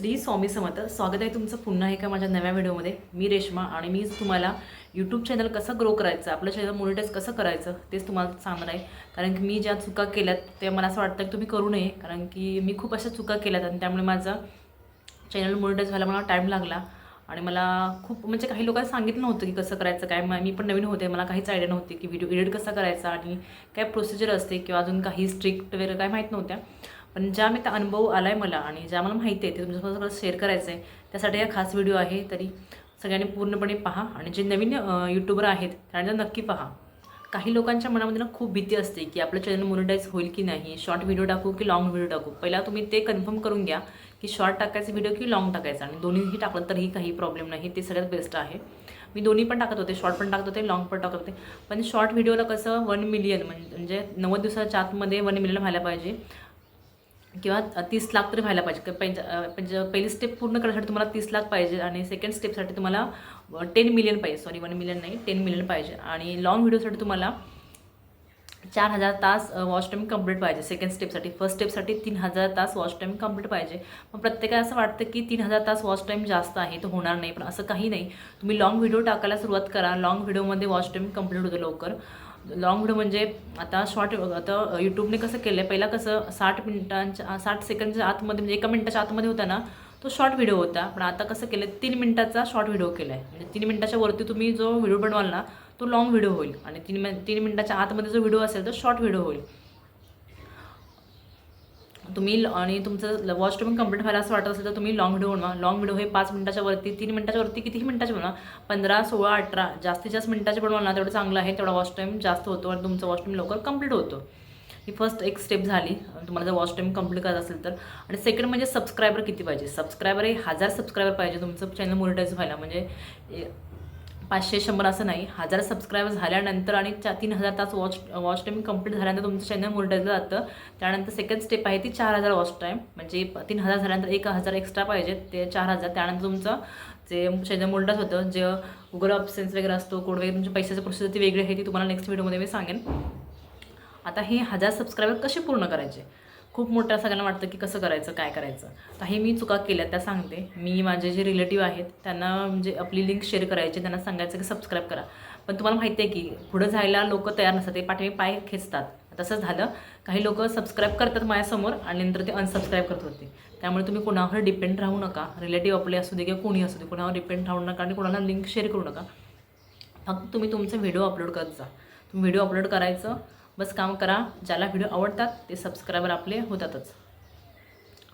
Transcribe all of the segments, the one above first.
श्री स्वामी समर्थ. स्वागत आहे तुमचं पुन्हा एका माझ्या नव्या व्हिडिओमध्ये. मी रेश्मा आणि मी तुम्हाला यूट्यूब चॅनल कसं ग्रो करायचं आपलं चॅनल मोनिटाईज कसं करायचं तेच तुम्हाला सांगणार आहे. कारण की मी ज्या चुका केल्यात ते मला असं वाटतं की तुम्ही करू नये. कारण की मी खूप अशा चुका केल्यात आणि त्यामुळे माझं चॅनल मोनिटाईज व्हायला मला टाईम लागला. आणि मला खूप म्हणजे काही लोकांना सांगितलं नव्हतं की कसं करायचं काय मी पण नवीन होते. मला काहीच आयडिया नव्हती की व्हिडिओ एडिट कसा करायचा आणि काय प्रोसिजर असते किंवा अजून काही स्ट्रिक्ट वगैरे काय माहीत नव्हत्या. पण ज्या मी त्या अनुभव आला आहे मला आणि ज्या मला माहिती आहे ते तुमच्यासोबत सगळं शेअर करायचं आहे त्यासाठी हा खास व्हिडिओ आहे. तरी सगळ्यांनी पूर्णपणे पहा आणि जे नवीन यूट्यूबर आहेत त्यांना नक्की पहा. काही लोकांच्या मनामध्ये ना खूप भीती असते की आपलं चॅनल मोनिटाईज होईल की नाही शॉर्ट व्हिडिओ टाकू की लॉंग व्हिडिओ टाकू? पहिला तुम्ही ते कन्फर्म करून घ्या की शॉर्ट टाकायचा व्हिडिओ की लॉंग टाकायचा? आणि दोन्हीही टाकलं तरीही काही प्रॉब्लेम नाही. ते सगळ्यात बेस्ट आहे. मी दोन्ही पण टाकत होते शॉर्ट पण टाकत होते लॉंग पण टाकत होते. पण शॉर्ट व्हिडिओला कसं वन मिलियन म्हणजे नव्वद दिवसाच्या आतमध्ये वन मिलियन व्हायला पाहिजे. किंवा तीस लाख तरी व्हायला पाहिजे. पंच पंच पहिली स्टेप पूर्ण करण्यासाठी तुम्हाला तीस लाख पाहिजे आणि सेकंड स्टेपसाठी तुम्हाला टेन मिलियन पाहिजे. सॉरी वन मिलियन नाही टेन मिलियन पाहिजे. आणि लॉंग व्हिडिओसाठी तुम्हाला चार हजार तास वॉच टाईम कंप्लीट पाहिजे. सेकंड स्टेपसाठी फर्स्ट स्टेपसाठी तीन हजार तास वॉच टाईम कंप्लीट पाहिजे. मग प्रत्येकाला असं वाटतं की तीन हजार तास वॉच टाईम जास्त आहे तो होणार नाही. पण असं काही नाही. तुम्ही लॉंग व्हिडिओ टाकायला सुरुवात करा. लॉंग व्हिडिओमध्ये वॉच टाईम कंप्लीट होतं लवकर. लॉंग व्हिडिओ म्हणजे आता शॉर्ट आता यूट्यूबने कसं केलं आहे पहिला कसं साठ मिनिटांच्या साठ सेकंडच्या आतमध्ये म्हणजे एका मिनिटाच्या आतमध्ये होता ना तो शॉर्ट व्हिडिओ होता. पण आता कसं केलं आहे तीन मिनिटाचा शॉर्ट व्हिडिओ केला आहे म्हणजे तीन मिनिटाच्या वरती तुम्ही जो व्हिडिओ बनवाल ना तो लॉंग व्हिडिओ होईल. आणि तीन मिन तीन मिनिटाच्या आतमध्ये जो व्हिडिओ असेल तो शॉर्ट व्हिडिओ होईल. तुम्ही आणि तुमचं वॉच टाईम कंप्लीट व्हायला असं वाटत असेल तर तुम्ही लॉंग व्हिडिओ बनवा. लॉंग व्हिडिओ हे पाच मिनिटाच्या वरती तीन मिनिटाच्या वरती कितीही मिनिटाचे बनवा. पंधरा सोळा अठरा जास्तीत जास्त मिनिटाचे बनवाल ना तेवढं चांगलं आहे. तेवढा वॉच टाईम जास्त होतो आणि तुमचं वॉच टाईम लवकर कंप्लीट होतो. ही फर्स्ट एक स्टेप झाली. तुम्हाला जर वॉच टाईम कंप्लीट करायचं असेल तर. आणि सेकंड म्हणजे सबस्क्रायबर किती पाहिजे? सबस्क्रायबर हे हजार सबस्क्रायबर पाहिजे तुमचं चॅनल मोनिटाईज व्हायला. म्हणजे ए- पाचशे शंभर असं नाही हजार सबस्क्रायबर झाल्यानंतर आणि चा तीन हजार तास वॉच वॉच टाईम कंप्लीट झाल्यानंतर तुमचं चॅनल मोनिटाईजला जातं. त्यानंतर सेकंड स्टेप आहे ती चार हजार वॉच टाईम म्हणजे तीन हजार झाल्यानंतर एक हजार एक्स्ट्रा पाहिजे ते चार हजार. त्यानंतर तुमचं जे चॅनल मोनिटाईज होतं जे गुगल ऑप्शन्स वगैरे असतो कोड वगैरे तुमच्या पैशाची प्रोसेस ती वेगळी आहे ती तुम्हाला नेक्स्ट व्हिडिओमध्ये मी सांगेन. आता हे हजार सबस्क्रायबर कसे पूर्ण करायचे? खूप मोठ्या सगळ्यांना वाटतं की कसं करायचं काय करायचं. काही मी चुका केल्या त्या सांगते. मी माझे जे रिलेटिव्ह आहेत त्यांना म्हणजे आपली लिंक शेअर करायची त्यांना सांगायचं की सबस्क्राईब करा. पण तुम्हाला माहिती आहे की पुढं जायला लोक तयार नसतात ते पाठीमागे पाय खेचतात. तसंच झालं काही लोक सबस्क्राईब करतात माझ्यासमोर आणि नंतर ते अनसबस्क्राईब करत होते. त्यामुळे तुम्ही कोणावर डिपेंड राहू नका. रिलेटिव्ह आपले असू दे किंवा कोणी असू दे कोणावर डिपेंड राहू नका आणि कोणाला लिंक शेअर करू नका. फक्त तुम्ही तुमचे व्हिडिओ अपलोड करत जा. तुम्ही व्हिडिओ अपलोड करायचं बस काम करा. ज्याला व्हिडिओ आवडतात ते सबस्क्रायबर आपले होतातच.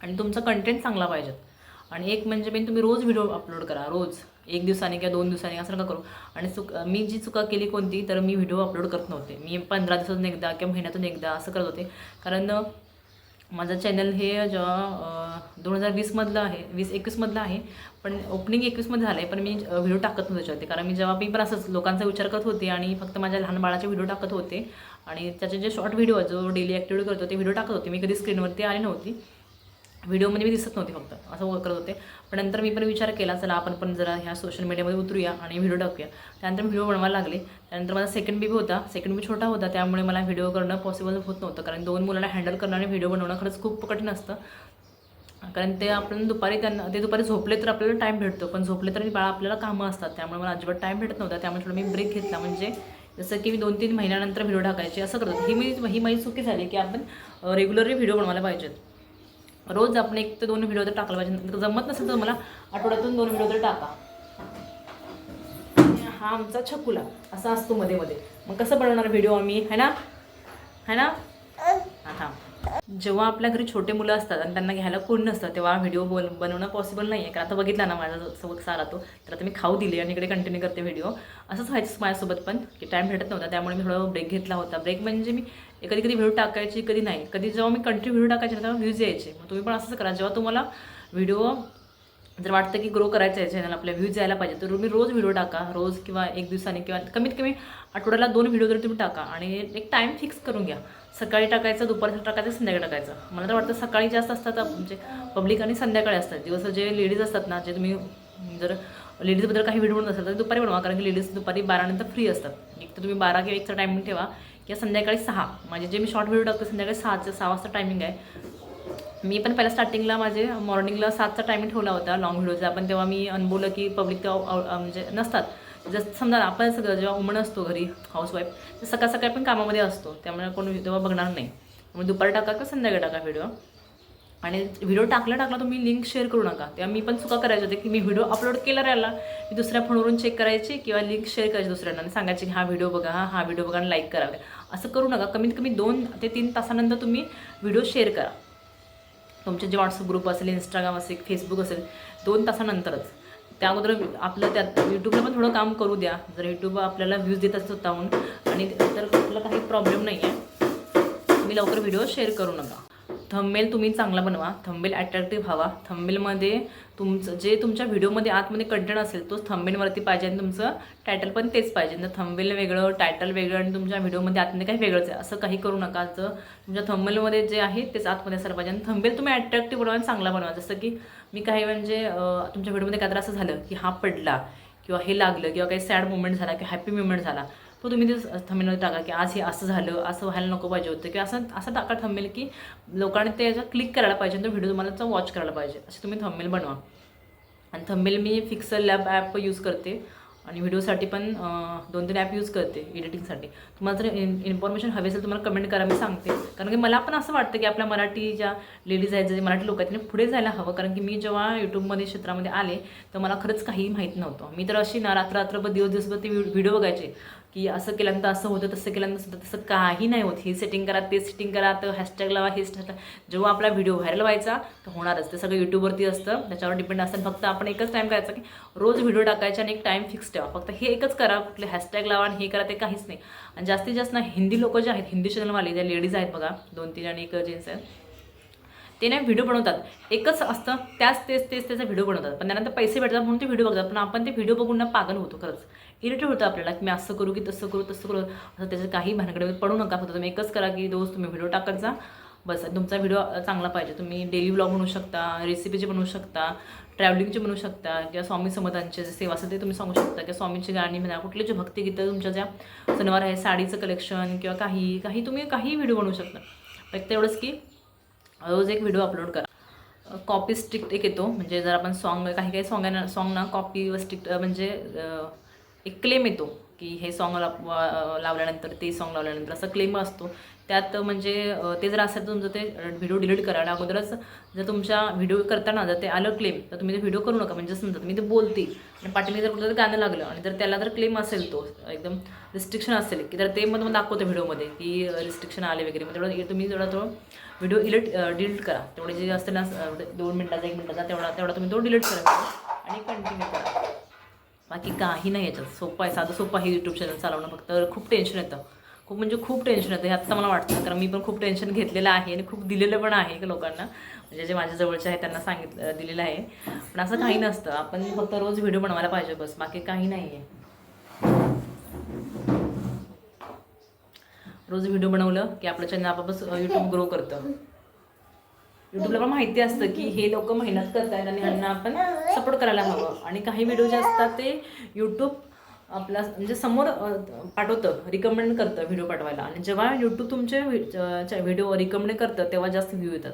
आणि तुमचा कंटेंट चांगला पाहिजेत आणि एक म्हणजे मेन तुम्ही रोज व्हिडिओ अपलोड करा रोज. एक दिवसाने किंवा दोन दिवसांनी असं नका करू. आणि चुक मी जी चुका केली कोणती तर मी व्हिडिओ अपलोड करत नव्हते. मी पंधरा दिवसातून एकदा किंवा महिन्यातून एकदा असं करत होते. कारण माझं चॅनल हे जेव्हा दोन हजार वीसमधलं आहे वीस एकवीसमधलं आहे. पण ओपनिंग एकवीसमध्ये झालं आहे पण मी व्हिडिओ टाकत नव्हते कारण मी जेव्हा मी पण असंच लोकांचा विचार करत होते आणि फक्त माझ्या लहान बाळाचे व्हिडिओ टाकत होते आणि त्याचे जे शॉर्ट व्हिडिओ जो डेली ॲक्टिव्हिटी करतो ते व्हिडिओ टाकत होते. मी कधी स्क्रीनवरती आली नव्हती. व्हिडिओमध्ये मी दिसत नव्हती फक्त. असं करत होते. पण नंतर मी पण विचार केला चला आपण पण जरा ह्या सोशल मीडियामध्ये उतरूया आणि व्हिडिओ टाकूया. त्यानंतर व्हिडिओ बनवायला लागले. त्यानंतर माझा सेकंड बेबी होता. सेकंड बेबी छोटा होता. त्यामुळे मला व्हिडिओ करणं पॉसिबल होत नव्हतं. कारण दोन मुलांना हँडल करणं आणि व्हिडिओ बनवणं खरंच खूप कठीण असतं. कारण ते आपण दुपारी त्यांना ते दुपारी झोपले तर आपल्याला टाईम भेटतो. पण झोपले तरी बाळा आपल्याला कामं असतात. त्यामुळे मला अजिबात टाईम भेटत नव्हता. त्यामुळे थोडं मी ब्रेक घेतला. म्हणजे जसं की मी दोन तीन महिन्यानंतर व्हिडिओ टाकायचे असं करत ही मी ही माझी चुकी झाली की आपण रेग्युलरली व्हिडिओ बनवायला पाहिजेत. रोज आपण एक ते दोन व्हिडिओ तर टाकला पाहिजे जमत नसेल तर मला आठवड्यातून दोन व्हिडिओ तर टाका. हा आमचा छकुला. असा असतो मध्ये मध्ये. मग कसं बनवणार व्हिडिओ आम्ही? है ना? है ना? हां जेव्हा आपल्या घरी छोटे मुलं असतात आणि त्यांना घ्यायला कोण नसतं तेव्हा व्हिडिओ बोल बनवणं पॉसिबल नाही आहे कारण आता बघितला ना माझा सोबत सारा तो तर आता मी खाऊ दिली आणि इकडे कंटिन्यू करते व्हिडिओ असंच व्हायचं माझ्यासोबत पण की टाईम भेटत नव्हता. त्यामुळे मी थोडा ब्रेक घेतला होता. ब्रेक म्हणजे मी कधी कधी व्हिडिओ टाकायची कधी नाही. कधी जेव्हा मी कंटिन्यू व्हिडिओ टाकायचे ना तेव्हा व्ह्यूज यायचे. मग तुम्ही पण असंच करा. जेव्हा तुम्हाला व्हिडिओ जर वाटतं की ग्रो करायचं आहे चॅनल आपल्या व्ह्यूज यायला पाहिजे. तर तुम्ही रोज व्हिडिओ टाका. रोज किंवा एक दिवसाने किंवा कमीत कमी आठवड्याला दोन व्हिडिओ तरी तुम्ही टाका. आणि एक टाईम फिक्स करून घ्या. सकाळी टाकायचं दुपारचं टाकायचं संध्याकाळी टाकायचं. मला तर वाटतं सकाळी जास्त असतात म्हणजे पब्लिक आणि संध्याकाळी असतात. दिवस जे लेडीज असतात ना जे तुम्ही जर लेडीजबद्दल काही व्हिडिओ बनवत असाल तर दुपारी बनवा. कारण की लेडीज दुपारी बारानंतर फ्री असतात. एक तर तुम्ही बारा किंवा एकचा टायमिंग ठेवा. किंवा संध्याकाळी सहा. म्हणजे जे मी शॉर्ट व्हिडिओ टाकतो संध्याकाळी सहाचं सहा वाजता टायमिंग आहे. मी पण पहिला स्टार्टिंगला माझे मॉर्निंगला सातचा टायमिंग ठेवला होता लॉंग व्हिडिओचा पण तेव्हा मी अनुभवलं की पब्लिक तेव्हा म्हणजे नसतात. जसं समजा आपण सगळं जेव्हा उमण असतो घरी हाऊसवाईफ तर सकाळ सकाळी पण कामामध्ये असतो. त्यामुळे कोण तेव्हा बघणार नाही. मग दुपारी टाका का संध्याकाळी टाका व्हिडिओ आणि व्हिडिओ टाकला टाकला तुम्ही लिंक शेअर करू नका. तेव्हा मी पण चुका करायचे होते की मी व्हिडिओ अपलोड केला राहिला. मी दुसऱ्या फोनवरून चेक करायची किंवा लिंक शेअर करायची दुसऱ्यांना आणि सांगायची की हा व्हिडिओ बघा हा हा व्हिडिओ बघा आणि लाईक करावे असं करू नका. कमीत कमी दोन ते तीन तासानंतर तुम्ही व्हिडिओ शेअर करा. तुमचे जे व्हॉट्सअप ग्रुप असेल इंस्टाग्राम असेल फेसबुक असेल दोन तासानंतरच. त्या अगोदर आपलं त्यात यूट्यूबला पण थोडं काम करू द्या. जर यूट्यूब आपल्याला व्ह्यूज देत असतो स्वतःहून आणि तर आपल्याला काही प्रॉब्लेम नाही आहे तुम्ही लवकर व्हिडिओ शेअर करू नका. थंबेल तुम्ही चांगला बनवा. थंबेल अट्रॅक्टिव्ह व्हावा. थंबेलमध्ये तुमचं जे तुमच्या व्हिडिओमध्ये आतमध्ये कंटेंट असेल तोच थंबेलवरती पाहिजे आणि तुमचं टायटल पण तेच पाहिजे. तर थंबेल वेगळं टायटल वेगळं आणि तुमच्या व्हिडिओमध्ये आतमध्ये काही वेगळंच आहे असं काही करू नका. जर तुमच्या थंबेलमध्ये जे आहे तेच आतमध्ये असायला पाहिजे. आणि थंबेल तुम्ही अट्रॅक्टिव्ह बनवा आणि चांगला बनवा. जसं की मी काही म्हणजे तुमच्या व्हिडिओमध्ये काहीतरी असं झालं की हा पडला किंवा हे लागलं किंवा काही सॅड मुवमेंट झाला किंवा हॅपी मुवमेंट झाला. तो तुम्ही ते थंबनेल टाका की आज हे असं झालं असं व्हायला नको पाहिजे होतं की असं असं टाका थंबेल की लोकांनी ते क्लिक करायला पाहिजे तो व्हिडिओ तुम्हाला वॉच करायला पाहिजे. असे तुम्ही थंबेल बनवा. आणि थंबेल मी फिक्सल लॅब ॲप यूज करते आणि व्हिडिओसाठी पण दोन तीन ॲप यूज करते एडिटिंगसाठी तुम्हाला जर इन इन्फॉर्मेशन हवी असेल तुम्हाला कमेंट करा मी सांगते. कारण की मला पण असं वाटतं की आपल्या मराठी ज्या लेडीज आहेत जे मराठी लोक आहेत त्यांनी पुढे जायला हवं. कारण की मी जेव्हा यूट्यूबमध्ये क्षेत्रामध्ये आले तर मला खरंच काही माहीत नव्हतं. मी तर अशी ना रात्र रात्रभर दिवस दिवसभर ते व्हिडिओ बघायचे. की असं केल्यानंतर असं होतं तसं केल्यानंतर सुद्धा तसं काही नाही होत. ही सेटिंग करा ते सेटिंग करा तर हॅशटॅग लावा हे जेव्हा आपला व्हिडिओ व्हायरल व्हायचा तर होणारच. ते सगळं यूट्यूबवरती असतं. त्याच्यावर डिपेंड असतं. फक्त आपण एकच टाईम करायचा की रोज व्हिडिओ टाकायचा आणि एक टाईम फिक्स ठेवा. फक्त हे एकच करा. कुठले हॅशटॅग लावा आणि हे करा ते काहीच नाही. आणि जास्तीत जास्त ना हिंदी लोक जे आहेत हिंदी चॅनलवाले ज्या लेडीज आहेत बघा दोन तीन आणि एक जेन्ट्स आहेत ते नाही व्हिडिओ बनवतात. एकच असतं त्याच तेच तेच त्याचा व्हिडिओ बनवतात. पण त्यानंतर पैसे भेटतात म्हणून ते व्हिडिओ बघतात. पण आपण ते व्हिडिओ बघून ना पागल होतो खरंच. इरिटेट होतं आपल्याला की मी असं करू की तसं करू तसं करू. असं त्याचं काही भानगडे पडू नका. फक्त तुम्ही एकच करा की दोस्त तुम्ही व्हिडिओ टाकत जा. बस तुमचा व्हिडिओ चांगला पाहिजे. तुम्ही डेली ब्लॉग बनवू शकता रेसिपीचे बनवू शकता ट्रॅव्हलिंगचे बनवू शकता किंवा स्वामी समर्थांचे जे सेवा असेल ते तुम्ही सांगू शकता. किंवा स्वामींची गाणी म्हणा कुठले जे भक्तिगीतं तुमच्या ज्या सणवार आहे साडीचं कलेक्शन किंवा काही काही तुम्ही काही व्हिडिओ बनवू शकता. फक्त एवढंच की रोज एक व्हिडिओ अपलोड करा. कॉपी स्ट्रिक्ट एक येतो. म्हणजे जर आपण सॉन्ग काही काही सॉंग ना ना कॉपी व स्ट्रिक्ट म्हणजे एक क्लेम येतो की हे सॉन्ग लावल्यानंतर ते सॉन्ग लावल्यानंतर असा क्लेम असतो. त्यात म्हणजे ते जर असेल तर तुमचं ते व्हिडिओ डिलीट करा आणि अगोदरच जर तुमच्या व्हिडिओ करताना जर ते आलं क्लेम तर तुम्ही ते व्हिडिओ करू नका. म्हणजे समजा तुम्ही ते बोलते आणि पाठीने जर कुठलं गाणं लागलं आणि जर त्याला जर क्लेम असेल तो एकदम रिस्ट्रिक्शन असेल की तर ते मग तुम्हाला दाखवतं व्हिडिओमध्ये की रिस्ट्रिक्शन आले वगैरे. मग तेवढं तुम्ही तेवढा तो व्हिडिओ इलीट डिलीट करा. तेवढे जे असते ना दोन मिनटाचा एक मिनटाचा तेवढा तेवढा तुम्ही तो डिलीट करा. आणि कंटिन्यू करा. बाकी काही नाही याच्यात. सोपं आहे. साधं सोपं आहे यूट्यूब चॅनल चालवणं. फक्त खूप टेन्शन येतं. खूप म्हणजे खूप टेन्शन येतं. हे आत्ता मला वाटतं. कारण मी पण खूप टेन्शन घेतलेलं आहे आणि खूप दिलेलं पण आहे लोकांना. म्हणजे जे माझ्या जवळचे आहे त्यांना सांगितलं दिलेलं आहे. पण असं काही नसतं. आपण फक्त रोज व्हिडिओ बनवायला पाहिजे बस. बाकी काही नाही आहे रोज व्हिडिओ बनवलं की आपलं चॅनल आपापच यूट्यूब ग्रो करतं. यूट्यूबला पण माहिती असतं की हे लोक मेहनत करतायत आणि ह्यांना आपण सपोर्ट करायला हवं. आणि काही व्हिडिओ जे असतात ते यूट्यूब आपला म्हणजे समोर पाठवतं रिकमेंड करतं व्हिडिओ पाठवायला. आणि जेव्हा यूट्यूब तुमचे व्हिडिओ रिकमेंड करतं तेव्हा जास्त व्ह्यू येतात.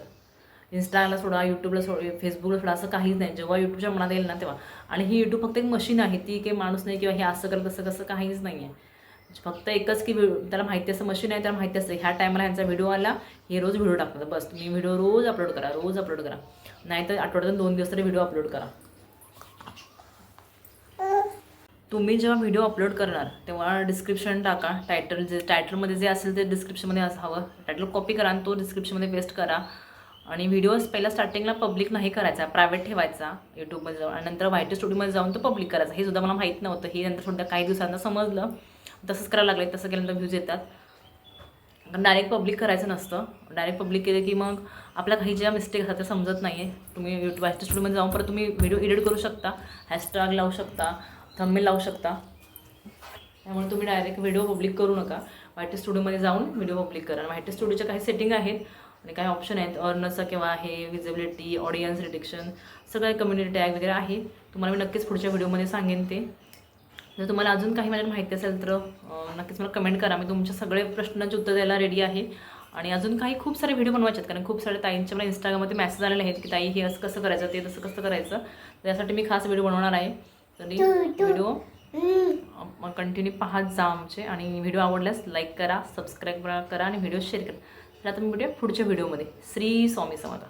इंस्टाला सोडा यूट्यूबला सोडा फेसबुकला सोडा असं काहीच नाही. जेव्हा यूट्यूबच्या मनात येईल ना तेव्हा. आणि ही यूट्यूब फक्त एक मशीन आहे. ती काही माणूस नाही किंवा हे असं करत तसं कसं काहीच नाही आहे फक्त एकच की व्हिडिओ त्याला माहिती असं मशीन आहे त्याला माहिती असतं. ह्या टायमाला ह्यांचा व्हिडिओ आला हे रोज व्हिडिओ टाकतात. बस तुम्ही व्हिडिओ रोज अपलोड करा रोज अपलोड करा. नाहीतर आठवड्यातून दोन दिवस तरी व्हिडिओ अपलोड करा. तुम्ही जेव्हा व्हिडिओ अपलोड करणार तेव्हा डिस्क्रिप्शन टाका. टायटल जे टायटलमध्ये जे असेल ते डिस्क्रिप्शनमध्ये असं हवं. टायटल कॉपी करा आणि तो डिस्क्रिप्शनमध्ये पेस्ट करा. आणि व्हिडिओज पहिला स्टार्टिंगला पब्लिक नाही करायचा प्रायव्हेट ठेवायचा यूट्यूबमध्ये जाऊन. आणि नंतर व्हायटी स्टुडिओमध्ये जाऊन तो पब्लिक करायचा. हे सुद्धा मला माहीत नव्हतं. हे नंतर सुद्धा काही दिवसांना समजलं. तसंच करायला लागले तसं केल्यानंतर व्ह्यूज येतात. डायरेक्ट पब्लिक करायचं नसतं. डायरेक्ट पब्लिक केलं की मग आपल्या काही ज्या मिस्टेक असतात त्या समजत नाही आहे तुम्ही यूट्यूब हॅशटॅग स्टुडिओमध्ये जाऊन परत तुम्ही व्हिडिओ एडिट करू शकता. हॅशटॅग लावू शकता. थंबमेल लावू शकता. त्यामुळे तुम्ही डायरेक्ट व्हिडिओ पब्लिक करू नका. वायटी स्टुडिओमध्ये जाऊन व्हिडिओ पब्लिक करा. वायटी स्टुडिओच्या काही सेटिंग आहेत आणि काही ऑप्शन आहेत. अर्नचं किंवा आहे विजिबिलिटी ऑडियन्स रिडिक्शन सगळं कम्युनिटी टॅग वगैरे आहे. तुम्हाला मी नक्कीच पुढच्या व्हिडिओमध्ये सांगेन ते. जर तुम्हाला अजून काही माझ्या माहिती असेल तर नक्कीच मला कमेंट करा. मी तुमच्या सगळे प्रश्नांचे उत्तर द्यायला रेडी आहे. आणि अजून काही खूप सारे व्हिडिओ बनवायचे आहेत. कारण खूप सारे ताईंच्या मला इंस्टाग्राममध्ये मेसेज आलेले आहेत की ताई हे असं कसं करायचं? ते तसं कसं करायचं? त्यासाठी मी खास व्हिडिओ बनवणार आहे. तरी व्हिडिओ कंटिन्यू पाहत जा आमचे आणि व्हिडिओ आवडल्यास लाईक करा सबस्क्राईब करा आणि व्हिडिओ शेअर करा. तर आता मी भेटूया पुढच्या व्हिडिओमध्ये श्री स्वामी समर्थ.